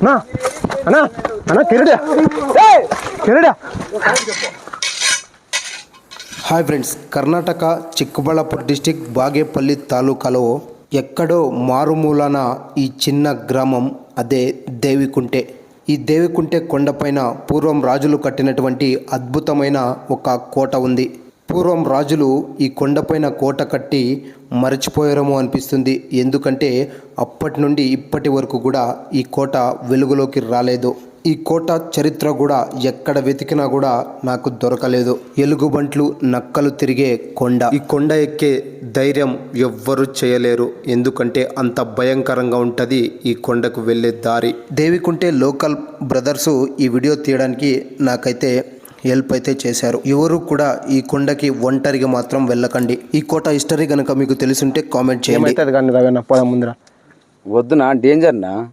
అన్నా అన్నా అన్నా కిరడా కిరడా hi friends Karnataka Chikkaballapur district Bagepalli తాలూకాలో ఎక్కడో మారుమూలన ఈ చిన్న గ్రామం అదే దేవికుంటే. ఈ దేవికుంటే కొండపైన పూర్వం రాజులు కట్టినటువంటి అద్భుతమైన ఒక కోట ఉంది. పూర్వం రాజులు ఈ కొండపైన కోట కట్టి మరచిపోయారేమో అనిపిస్తుంది. ఎందుకంటే అప్పటి నుండి ఇప్పటి వరకు కూడా ఈ కోట వెలుగులోకి రాలేదు. ఈ కోట చరిత్ర కూడా ఎక్కడ వెతికినా కూడా నాకు దొరకలేదు. ఎలుగుబంట్లు నక్కలు తిరిగే కొండ. ఈ కొండ ఎక్కే ధైర్యం ఎవ్వరూ చేయలేరు. ఎందుకంటే అంత భయంకరంగా ఉంటుంది ఈ కొండకు వెళ్ళే దారి. దేవికుంటే లోకల్ బ్రదర్సు ఈ వీడియో తీయడానికి నాకైతే హెల్ప్ అయితే చేశారు. ఎవరు కూడా ఈ కొండకి ఒంటరిగా మాత్రం వెళ్ళకండి. ఈ కోట హిస్టరీ కనుక మీకు తెలుసుంటే కామెంట్ చేయండి. ఏమైతుంది కానీ రవణ పోదాం ముందర. వద్దునా? డేంజర్ నా